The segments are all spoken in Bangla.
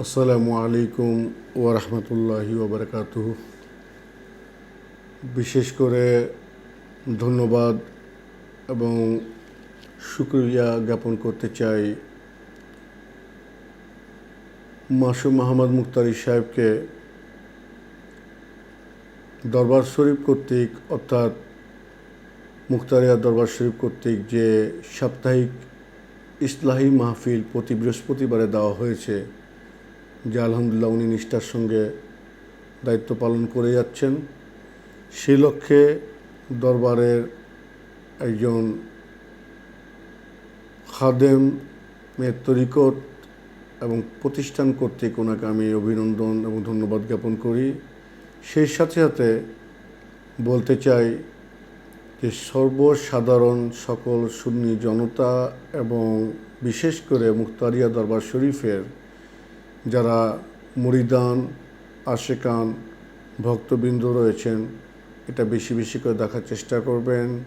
আসসালামু আলাইকুম ওরহমতুল্লাহি ওবরকাত বিশেষ করে ধন্যবাদ এবং শুক্রিয়া জ্ঞাপন করতে চাই মাসুম মাহমদ মুক্তারি সাহেবকে। দরবার শরীফ কর্তৃক, অর্থাৎ মুক্তারিয়া দরবার শরীফ কর্তৃক যে সাপ্তাহিক ইসলাহী মাহফিল প্রতি বৃহস্পতিবারে দেওয়া হয়েছে যে আলহামদুলিল্লাহ উনি নিষ্ঠার সঙ্গে দায়িত্ব পালন করে যাচ্ছেন। সেই লক্ষ্যে দরবারের একজন খাদেম মেয়ের তরিকত এবং প্রতিষ্ঠান কর্তৃক ওনাকে আমি অভিনন্দন এবং ধন্যবাদ জ্ঞাপন করি। সেই সাথে সাথে বলতে চাই যে সর্বসাধারণ সকল সুন্নি জনতা এবং বিশেষ করে মুক্তারিয়া দরবার শরীফের যারা মুরিদান আশেকান ভক্তবৃন্দ রয়েছেন, এটা বেশি বেশি করে দেখার চেষ্টা করবেন,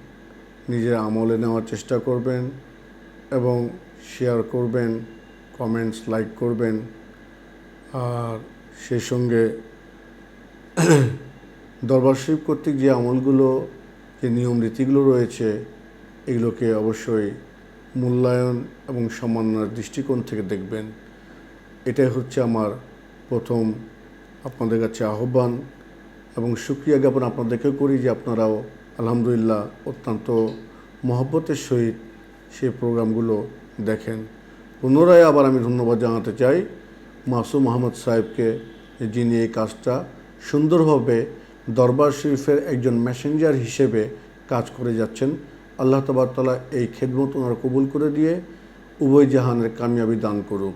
নিজের আমলে নেওয়ার চেষ্টা করবেন এবং শেয়ার করবেন কমেন্টস লাইক করবেন। আর সেই সঙ্গে দরবার শরীফ কর্তৃক যে আমলগুলো, যে নিয়ম রীতিগুলো রয়েছে, এগুলোকে অবশ্যই মূল্যায়ন এবং সম্মাননার দৃষ্টিকোণ থেকে দেখবেন। এটাই হচ্ছে আমার প্রথম আপনাদের কাছে আহ্বান এবং সুক্রিয়া জ্ঞাপন আপনাদেরকেও করি যে আপনারাও আলহামদুলিল্লাহ অত্যন্ত মহব্বতের সহিত সেই প্রোগ্রামগুলো দেখেন। পুনরায় আবার আমি ধন্যবাদ জানাতে চাই মাসুম মোহাম্মদ সাহেবকে যিনি এই কাজটা সুন্দরভাবে দরবার শরীফের একজন মেসেঞ্জার হিসেবে কাজ করে যাচ্ছেন। আল্লাহ তবারতালা এই খেদমত ওনারা কবুল করে দিয়ে উভয় জাহানের কামিয়াবি দান করুক।